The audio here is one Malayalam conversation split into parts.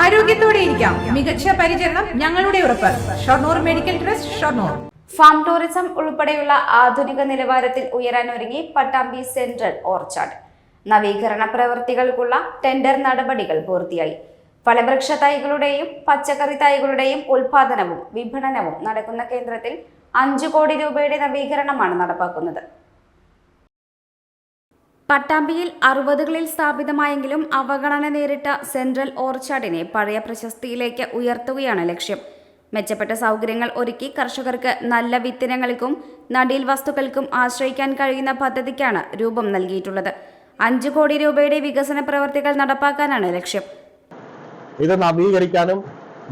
ആരോഗ്യത്തോടെ ഇരിക്കാം. മികച്ച പരിചരണം ഞങ്ങളുടെ ഉറപ്പ്. Shoranur medical trust Shoranur. Farm tourism ഉൾപ്പെടെയുള്ള ആധുനിക നിലവാരത്തിൽ ഉയരാനൊരുങ്ങി പട്ടാമ്പി സെൻട്രൽ ഓർച്ചാർഡ്. നവീകരണ പ്രവൃത്തികൾക്കുള്ള ടെൻഡർ നടപടികൾ പൂർത്തിയായി. ഫലവൃക്ഷ തൈകളുടെയും പച്ചക്കറി തൈകളുടെയും ഉൽപാദനവും വിപണനവും നടക്കുന്ന കേന്ദ്രത്തിൽ അഞ്ചു കോടി രൂപയുടെ നവീകരണമാണ് നടപ്പാക്കുന്നത്. പട്ടാമ്പിയിൽ അറുപതുകളിൽ സ്ഥാപിതമായെങ്കിലും അവഗണന നേരിട്ട സെൻട്രൽ ഓർച്ചാർഡിനെ പഴയ പ്രശസ്തിയിലേക്ക് ഉയർത്തുകയാണ് ലക്ഷ്യം. മെച്ചപ്പെട്ട സൗകര്യങ്ങൾ ഒരുക്കി കർഷകർക്ക് നല്ല വിത്തിനങ്ങൾക്കും നടീൽ വസ്തുക്കൾക്കും ആശ്രയിക്കാൻ കഴിയുന്ന പദ്ധതിക്കാണ് രൂപം നൽകിയിട്ടുള്ളത്. അഞ്ചു കോടി രൂപയുടെ വികസന പ്രവർത്തികൾ നടപ്പാക്കാനാണ് ലക്ഷ്യം. ഇത് നവീകരിക്കാനും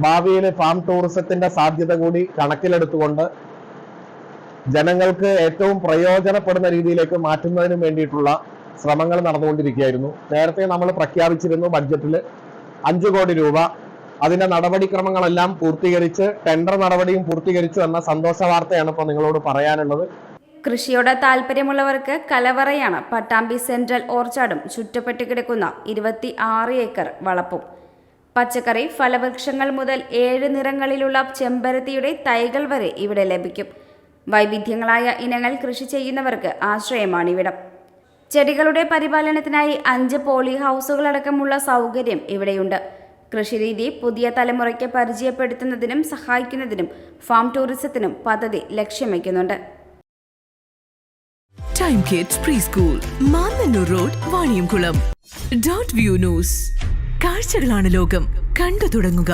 ഭാവിയിലെ ഫാം ടൂറിസത്തിന്റെ സാധ്യത കൂടി കണക്കിലെടുത്തുകൊണ്ട് ജനങ്ങൾക്ക് ഏറ്റവും പ്രയോജനപ്പെടുന്ന രീതിയിലേക്ക് മാറ്റുന്നതിനും വേണ്ടിയിട്ടുള്ള ശ്രമങ്ങൾ നടന്നുകൊണ്ടിരിക്കുകയായിരുന്നു. നേരത്തെ നമ്മൾ പ്രഖ്യാപിച്ചിരുന്നു ബഡ്ജറ്റിൽ അഞ്ചു കോടി രൂപ. അതിന്റെ നടപടിക്രമങ്ങളെല്ലാം പൂർത്തീകരിച്ച് ടെൻഡർ നടപടിയും പൂർത്തീകരിച്ചു എന്ന സന്തോഷ വാർത്തയാണ് ഇപ്പോൾ നിങ്ങളോട് പറയാനുള്ളത്. കൃഷിയോട് താല്പര്യമുള്ളവർക്ക് കലവറയാണ്. പട്ടാമ്പി സെൻട്രൽ ഓർച്ചാർഡും ചുറ്റപ്പെട്ട് കിടക്കുന്ന ഇരുപത്തി ആറ് ഏക്കർ വളപ്പും. പച്ചക്കറി ഫലവൃക്ഷങ്ങൾ മുതൽ ഏഴ് നിറങ്ങളിലുള്ള ചെമ്പരത്തിയുടെ തൈകൾ വരെ ഇവിടെ ലഭിക്കും. വൈവിധ്യങ്ങളായ ഇനങ്ങൾ കൃഷി ചെയ്യുന്നവർക്ക് ആശ്രയമാണിവിടം ചെടികളുടെ പരിപാലനത്തിനായി അഞ്ച് പോളി ഹൗസുകളടക്കമുള്ള സൗകര്യം ഇവിടെയുണ്ട്. കൃഷിരീതി പുതിയ തലമുറയ്ക്ക് പരിചയപ്പെടുത്തുന്നതിനും സഹായിക്കുന്നതിനും ഫാം ടൂറിസത്തിനും പദ്ധതി ലക്ഷ്യം വയ്ക്കുന്നുണ്ട് time kids preschool road view news കാഴ്ചകളാണ് ലോകം. കണ്ടു തുടങ്ങുക.